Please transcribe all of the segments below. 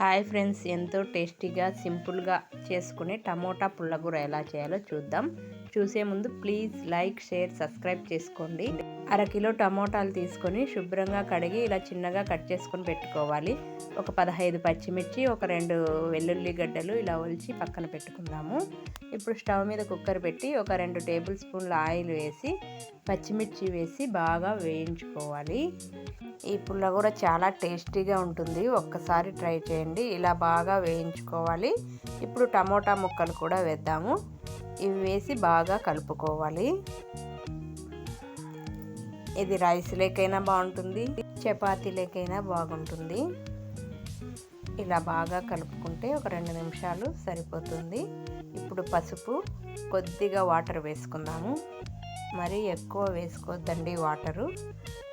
Hi friends ఎంతో టేస్టీగా సింపుల్గా చేసుకునే టమోటా పుల్లగూర ఎలా చేయాలో చూద్దాం. చూసే ముందు ప్లీజ్ లైక్ షేర్ సబ్స్క్రైబ్ చేసుకోండి. అరకిలో టమోటాలు తీసుకొని శుభ్రంగా కడిగి ఇలా చిన్నగా కట్ చేసుకొని పెట్టుకోవాలి. ఒక పదహైదు పచ్చిమిర్చి ఒక రెండు వెల్లుల్లి గడ్డలు ఇలా ఒలిచి పక్కన పెట్టుకుందాము. ఇప్పుడు స్టవ్ మీద కుక్కర్ పెట్టి ఒక రెండు టేబుల్ స్పూన్ల ఆయిల్ వేసి పచ్చిమిర్చి వేసి బాగా వేయించుకోవాలి. ఈ పుల్ల కూడా చాలా టేస్టీగా ఉంటుంది. ఒక్కసారి ట్రై చేయండి. ఇలా బాగా వేయించుకోవాలి. ఇప్పుడు టమోటా ముక్కలు కూడా వేద్దాము. ఇవి వేసి బాగా కలుపుకోవాలి. ఇది రైస్ లేకైనా బాగుంటుంది చపాతీ లేకైనా బాగుంటుంది. ఇలా బాగా కలుపుకుంటే ఒక రెండు నిమిషాలు సరిపోతుంది. ఇప్పుడు పసుపు కొద్దిగా వాటర్ వేసుకుందాము. మరి ఎక్కువ వేసుకోవద్దండి వాటరు.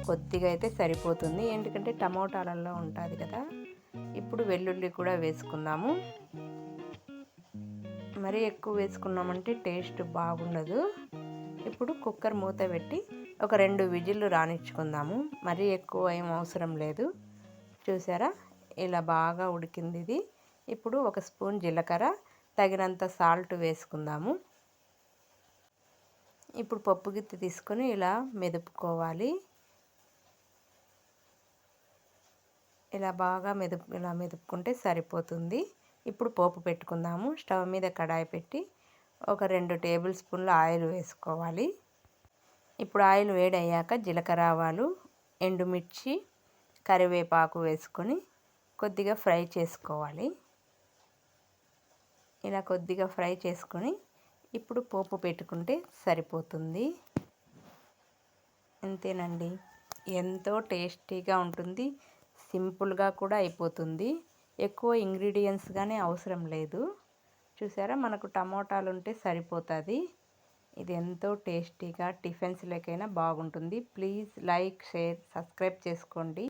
కొద్దిగా అయితే సరిపోతుంది ఎందుకంటే టమోటాలలో ఉంటుంది కదా. ఇప్పుడు వెల్లుల్లి కూడా వేసుకుందాము. మరీ ఎక్కువ వేసుకున్నామంటే టేస్ట్ బాగుండదు. ఇప్పుడు కుక్కర్ మూత పెట్టి ఒక రెండు విజిల్లు రానిచ్చుకుందాము. మరీ ఎక్కువ ఏం అవసరం లేదు. చూసారా? ఇలా బాగా ఉడికింది ఇది. ఇప్పుడు ఒక స్పూన్ జీలకర్ర తగినంత సాల్ట్ వేసుకుందాము. ఇప్పుడు పప్పు గిత్తి తీసుకొని ఇలా మెదుపుకోవాలి. ఇలా బాగా మెదుపు ఇలా మెదుపుకుంటే సరిపోతుంది. ఇప్పుడు పోపు పెట్టుకుందాము. స్టవ్ మీద కడాయి పెట్టి ఒక రెండు టేబుల్ స్పూన్ల ఆయిల్ వేసుకోవాలి. ఇప్పుడు ఆయిల్ వేడి అయ్యాక జీలకర్ర ఆవాలు ఎండుమిర్చి కరివేపాకు వేసుకొని కొద్దిగా ఫ్రై చేసుకోవాలి. ఇలా కొద్దిగా ఫ్రై చేసుకొని ఇప్పుడు పోపు పెట్టుకుంటే సరిపోతుంది. అంతేనండి. ఎంతో టేస్టీగా ఉంటుంది. సింపుల్గా కూడా అయిపోతుంది. ఎక్కువ ఇంగ్రీడియంట్స్ కానీ అవసరం లేదు. చూసారా? మనకు టమోటాలు ఉంటే సరిపోతుంది. ఇది ఎంతో టేస్టీగా టిఫిన్స్ లేకైనా బాగుంటుంది. ప్లీజ్ లైక్ షేర్ సబ్స్క్రైబ్ చేసుకోండి.